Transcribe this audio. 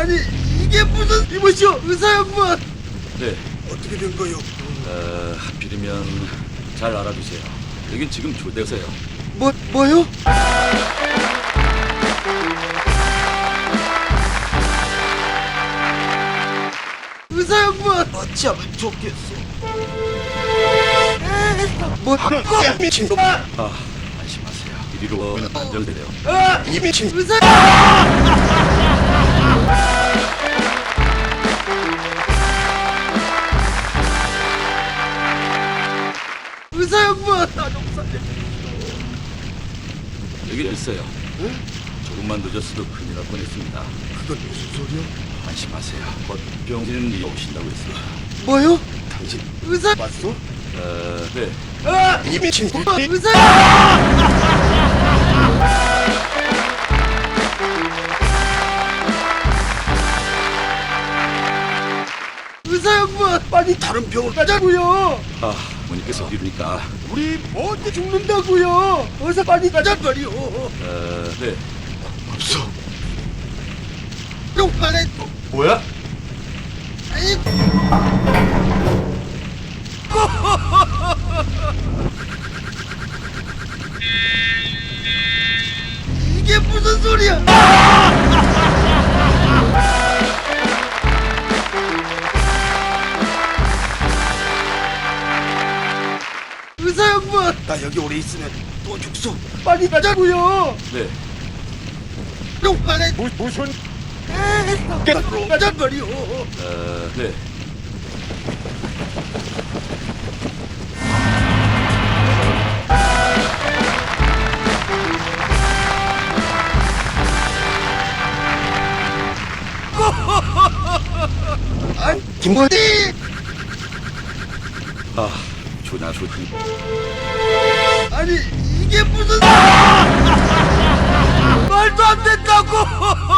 아니 이게 무슨 이보시오 의사 양반 네, 어떻게 된 거요? 어, 하필이면 잘 알아두세요. 여긴 지금 조대세요. 뭐 뭐요? 의사 양반 어찌하면 좋겠어? 뭐 미친 놈! 아, 안심하세요. 이리로 안정되네요. 아, 이 미친 의사! 사 양반 나좀 살려주시오. 여기 있어요. 조금만 늦었어도 큰일 날 뻔했습니다. 그건 무슨 소리야? 안심하세요. 곧 병진이 오신다고 했어요. 뭐요? 당신, 의사 맞어? 어, 네. 아, 이 미친 의사! 의사 양반 빨리 다른 병원 가자고요. 아, 어머니께서 이러니까, 우리 먼저 죽는다고요. 어서 빨리 가자 말이요. 어, 네. 없어. 용판에 뭐야? 아이. 이게 무슨 소리야? 양반, 나 여기 오래 있으면 또 죽소. 빨리 가자고요. 네. 용판에 무슨? 에이, 가자 말이요. 어, 네. 김건희! 아, 조나 조준 아니 이게 무슨 아! 말도 안 된다고!